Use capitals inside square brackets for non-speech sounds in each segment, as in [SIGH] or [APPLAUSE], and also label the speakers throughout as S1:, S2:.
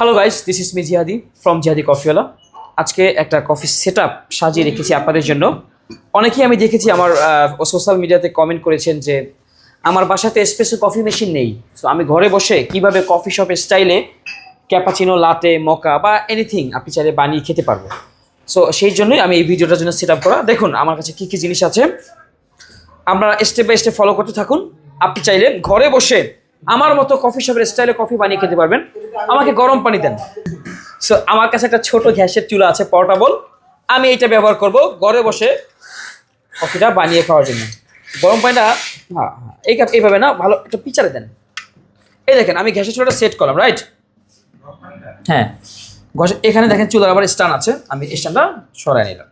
S1: Hello guys this is me Jihadi from Jihadi কফিওয়ালা আজকে একটা কফি সেট আপ সাজিয়ে রেখেছি আপনাদের জন্য অনেকেই আমি দেখেছি আমার সোশ্যাল মিডিয়াতে কমেন্ট করেছেন যে আমার বাসাতে স্পেশাল কফি মেশিন নেই সো আমি ঘরে বসে কিভাবে কফি শপের স্টাইলে ক্যাপাচিনো লাটে মকা বা এনিথিং আপনি চাইলে বানিয়ে খেতে পারবো সো সেই জন্যই আমি এই ভিডিওটার জন্য সেট আপ করা দেখুন আমার কাছে কী কী জিনিস আছে আমরা স্টেপ বাই স্টেপ ফলো করতে থাকুন আপনি চাইলে ঘরে বসে আমার মতো কফি শপের স্টাইলে কফি বানিয়ে খেতে পারবেন আমাকে গরম পানি দেন সো আমার কাছে একটা ছোট গ্যাসের চুলা আছে পোর্টাবল আমি এটা ব্যবহার করব ঘরে বসে কফিটা বানিয়ে খাওয়ার জন্য গরম পানিটা হ্যাঁ এই এইভাবে না ভালো একটা পিচারে দেন এই দেখেন আমি গ্যাসের চুলাটা সেট করলাম রাইট হ্যাঁ এখানে দেখেন চুলার আবার স্ট্যান্ড আছে আমি স্ট্যান্ডটা সরাই নিলাম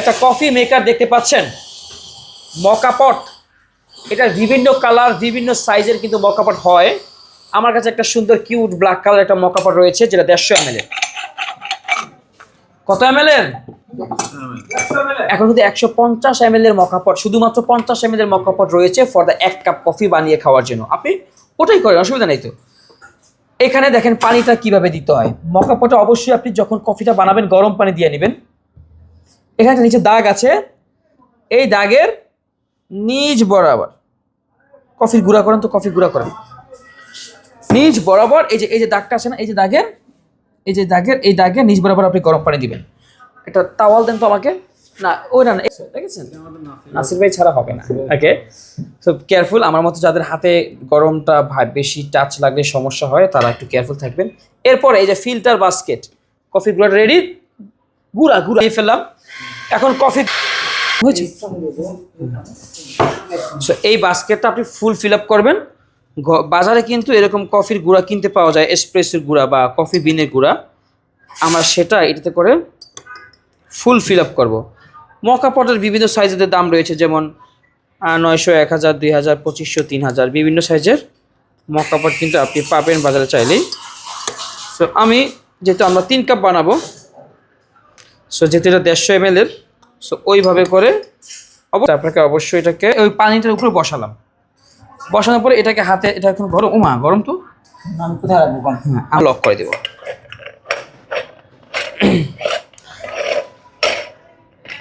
S1: একটা কফি মেকার দেখতে পাচ্ছেন মকা পট এটা বিভিন্ন কালার বিভিন্ন সাইজের কিন্তু মকাপাট হয় আমার কাছে একটা সুন্দর কিউট ব্ল্যাক কালার একটা মকাপাট রয়েছে যেটা দেড়শো এম কত এম এর এখন শুধু একশো পঞ্চাশ এম এর মকাপট শুধুমাত্র পঞ্চাশ এম এর মকাপট রয়েছে ফর দ্য এক কাপ কফি বানিয়ে খাওয়ার জন্য আপনি ওটাই করেন অসুবিধা নেই তো এখানে দেখেন পানিটা কিভাবে দিতে হয় মকাপটে অবশ্যই আপনি যখন কফিটা বানাবেন গরম পানি দিয়ে নেবেন এখানে নিচে দাগ আছে এই দাগের নিজ বরাবর কফির গুঁড়া করেন তো কফি গুঁড়া করেন নিজ বরাবর এই যে এই যে দাগটা আছে না এই যে দাগের এই যে দাগের এই দাগে নিজ বরাবর আপনি গরম পানি দিবেন একটা তাওয়াল দেন তো আমাকে না ওই না দেখেছেন নাসির ভাই ছাড়া হবে না ওকে সো কেয়ারফুল আমার মতো যাদের হাতে গরমটা বেশি টাচ লাগলে সমস্যা হয় তারা একটু কেয়ারফুল থাকবেন এরপরে এই যে ফিল্টার বাস্কেট কফি গুঁড়া রেডি গুঁড়া গুঁড়া ফেললাম এখন কফি বুঝছি সো এই বাস্কেটটা আপনি ফুল ফিল আপ করবেন বাজারে কিন্তু এরকম কফির গুঁড়া কিনতে পাওয়া যায় এসপ্রেসের গুঁড়া বা কফি বিনের গুঁড়া আমরা সেটা এটাতে করে ফুল ফিল আপ করবো মকা পটের বিভিন্ন সাইজের দাম রয়েছে যেমন নয়শো এক হাজার দুই হাজার পঁচিশশো তিন হাজার বিভিন্ন সাইজের মকা পট কিন্তু আপনি পাবেন বাজারে চাইলেই সো আমি যেহেতু আমরা তিন কাপ বানাবো সো যেহেতু এটা দেড়শো এম এর সো ওইভাবে করে আপনাকে অবশ্যই এটাকে ওই পানিটার উপরে বসালাম বসানোর পরে এটাকে হাতে এটা এখন গরম উমা গরম তো আমি হ্যাঁ লক করে দেবো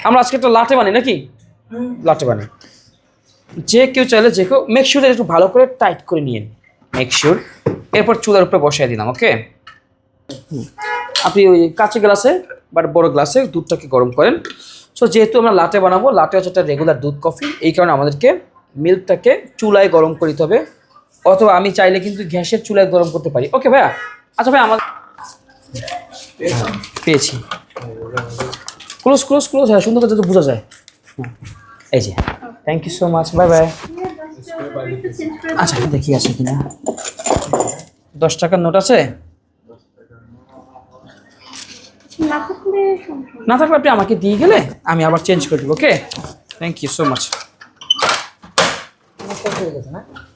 S1: আমরা আজকে একটা লাঠে বানি নাকি লাঠে বানি যে কেউ চাইলে যে কেউ মেক শিওর একটু ভালো করে টাইট করে নিয়ে মেক শিওর এরপর চুলার উপরে বসাই দিলাম ওকে আপনি ওই কাঁচা গ্লাসে বাট বড় গ্লাসে দুধটাকে গরম করেন সো যেহেতু আমরা লাটে বানাবো লাটে হচ্ছে একটা রেগুলার দুধ কফি এই কারণে আমাদেরকে মিল্কটাকে চুলায় গরম করিতে হবে অথবা আমি চাইলে কিন্তু গ্যাসের চুলায় গরম করতে পারি ওকে ভাইয়া আচ্ছা ভাই আমার পেয়েছি ক্লোজ ক্লোজ ক্লোজ হ্যাঁ সুন্দর যাতে বোঝা যায় এই যে thank you so much bye bye আচ্ছা দেখি আছে কিনা দশ টাকার নোট আছে না থাকলে আপনি আমাকে দিয়ে গেলে আমি আবার চেঞ্জ করে দেবো okay thank you so much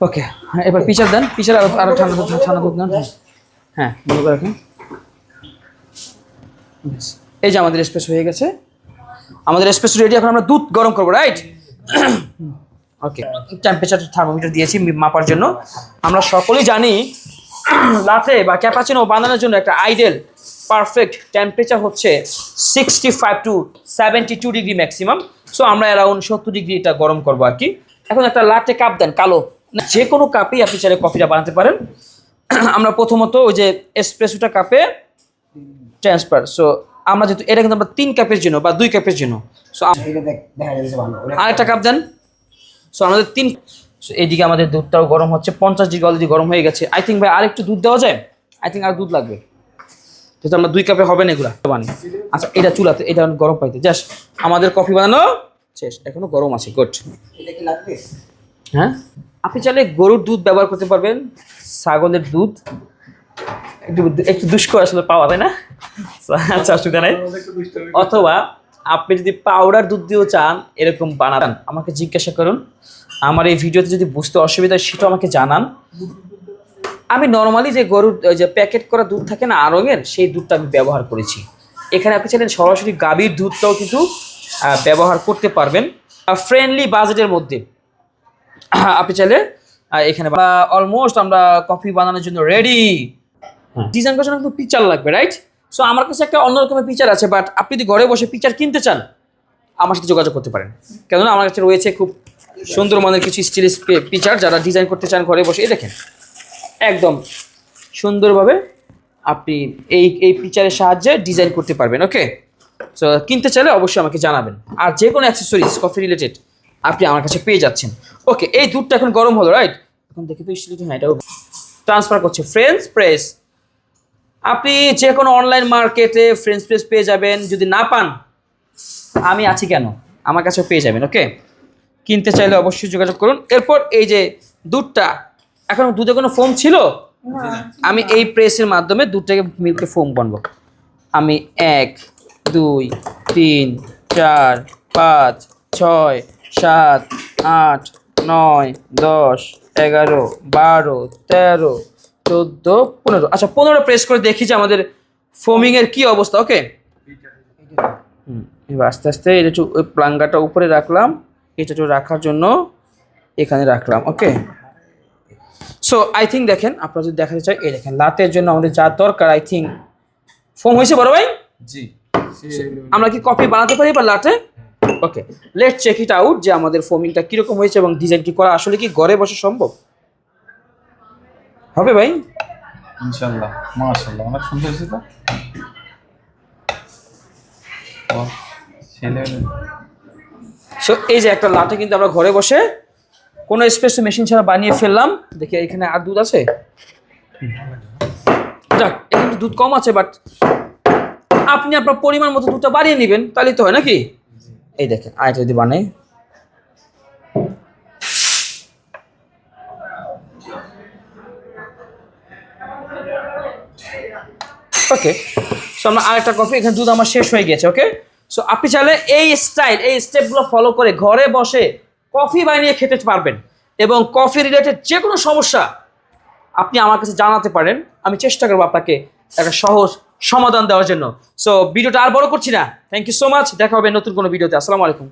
S1: okay এবার পিচার দেন পিচার আরো আরো ঠান্ডা দুধ ঠান্ডা দুধ দেন হ্যাঁ ভালো হ্যাঁ, করে রাখেন এই যে আমাদের স্পেস হয়ে গেছে আমাদের স্পেস রেডি এখন আমরা দুধ গরম করবো রাইট ওকে টেম্পারেচার থার্মোমিটার দিয়েছি মাপার জন্য আমরা সকলেই জানি [COUGHS] লাতে বা ক্যাপাচিনো বানানোর জন্য একটা আইডেল পারফেক্ট টেম্পারেচার হচ্ছে sixty five to seventy two degree maximum so আমরা অ্যারাউন্ড সত্তর ডিগ্রি এটা গরম করবো আর কি এখন একটা লাটে কাপ দেন কালো যে কোনো কাপেই আপনি চাইলে কফিটা বানাতে পারেন [CLEARS THROAT] আমরা প্রথমত ওই যে এসপ্রেসোটা কাপে ট্রান্সফার সো আমরা যেহেতু এটা কিন্তু আমরা তিন কাপের জন্য বা দুই কাপের জন্য সো আরেকটা কাপ দেন সো আমাদের তিন এইদিকে আমাদের দুধটাও গরম হচ্ছে পঞ্চাশ ডিগ্রি অলরেডি গরম হয়ে গেছে আই থিঙ্ক ভাই আরেকটু দুধ দেওয়া যায় আই থিঙ্ক আর দুধ লাগবে যেহেতু আমরা দুই কাপে হবে না এগুলা বানি মানে, আচ্ছা এটা চুলাতে এটা গরম পাইতে জাস্ট আমাদের কফি বানানো শেষ এখনো গরম আছে গুড হ্যাঁ আপনি চাইলে গরুর দুধ ব্যবহার করতে পারবেন ছাগলের দুধ একটু একটু দুষ্কর আসলে পাওয়া যায় না আচ্ছা অসুবিধা নাই অথবা আপনি যদি পাউডার দুধ দিয়েও চান এরকম বানান আমাকে জিজ্ঞাসা করুন আমার এই ভিডিওতে যদি বুঝতে অসুবিধা হয় সেটাও আমাকে জানান আমি নর্মালি যে গরুর যে প্যাকেট করা দুধ থাকে না আরঙের সেই দুধটা আমি ব্যবহার করেছি এখানে আপনি চাইলেন সরাসরি গাভীর দুধটাও কিন্তু ব্যবহার করতে পারবেন ফ্রেন্ডলি বাজেটের মধ্যে আপনি চাইলে এখানে অলমোস্ট আমরা কফি বানানোর জন্য রেডি ডিজাইন হ্যাঁ। করার জন্য কিন্তু পিচার লাগবে রাইট সো আমার কাছে একটা অন্যরকমের পিচার আছে বাট আপনি যদি ঘরে বসে পিচার কিনতে চান আমার সাথে যোগাযোগ করতে পারেন কেননা আমার কাছে রয়েছে খুব সুন্দর মানের কিছু স্টিলের পিচার যারা ডিজাইন করতে চান ঘরে বসে দেখেন একদম সুন্দরভাবে আপনি এই এই ফিচারের সাহায্যে ডিজাইন করতে পারবেন ওকে সো কিনতে চাইলে অবশ্যই আমাকে জানাবেন আর যে কোনো অ্যাক্সেসরিজ কফি রিলেটেড আপনি আমার কাছে পেয়ে যাচ্ছেন ওকে এই দুধটা এখন গরম হলো রাইট এখন দেখি তো স্টিলটা হ্যাঁ এটাও ট্রান্সফার করছে ফ্রেন্স প্রেস আপনি যে কোনো অনলাইন মার্কেটে ফ্রেন্স প্রেস পেয়ে যাবেন যদি না পান আমি আছি কেন আমার কাছেও পেয়ে যাবেন ওকে কিনতে চাইলে অবশ্যই যোগাযোগ করুন এরপর এই যে দুধটা এখন দুধে কোনো ফোম ছিল আমি এই প্রেসের মাধ্যমে দুধটাকে মিল্কে ফোম বানবো আমি এক দুই তিন চার পাঁচ ছয় সাত আট নয় দশ এগারো বারো তেরো চোদ্দো পনেরো আচ্ছা পনেরো প্রেস করে দেখি যে আমাদের ফোমিংয়ের কি অবস্থা ওকে হুম এবার আস্তে আস্তে এটা একটু ওই প্লাঙ্গাটা উপরে রাখলাম এটা একটু রাখার জন্য এখানে রাখলাম ওকে সো আই থিঙ্ক দেখেন আপনারা যদি দেখাতে চাই এই দেখেন লাতের জন্য আমাদের যা দরকার আই থিঙ্ক ফোম হয়েছে বড় ভাই জি আমরা কি কপি বানাতে পারি বা latte okay let check it out যে আমাদের ফোমিংটা কীরকম হয়েছে এবং ডিজাইন কি করা আসলে কি ঘরে বসে সম্ভব হবে ভাই
S2: ইনশাল্লাহ মাশাল্লাহ অনেক সুন্দর হয়েছে তো
S1: সো এই যে একটা লাটে কিন্তু আমরা ঘরে বসে কোনো স্পেস মেশিন ছাড়া বানিয়ে ফেললাম দেখি এখানে আর দুধ আছে যাক এখানে দুধ কম আছে বাট আপনি আপনার পরিমাণ মতো দুধটা বাড়িয়ে নেবেন তাহলে তো হয় নাকি এই দেখেন আয়টা যদি বানাই ওকে সো আমরা আরেকটা কফি এখানে দুধ আমার শেষ হয়ে গেছে ওকে সো আপনি চাইলে এই স্টাইল এই স্টেপগুলো ফলো করে ঘরে বসে কফি বানিয়ে খেতে পারবেন এবং কফি রিলেটেড যে কোনো সমস্যা আপনি আমার কাছে জানাতে পারেন আমি চেষ্টা করবো আপনাকে একটা সহজ সমাধান দেওয়ার জন্য সো ভিডিওটা আর বড় করছি না থ্যাংক ইউ সো মাচ দেখা হবে নতুন কোনো ভিডিওতে আসসালামু আলাইকুম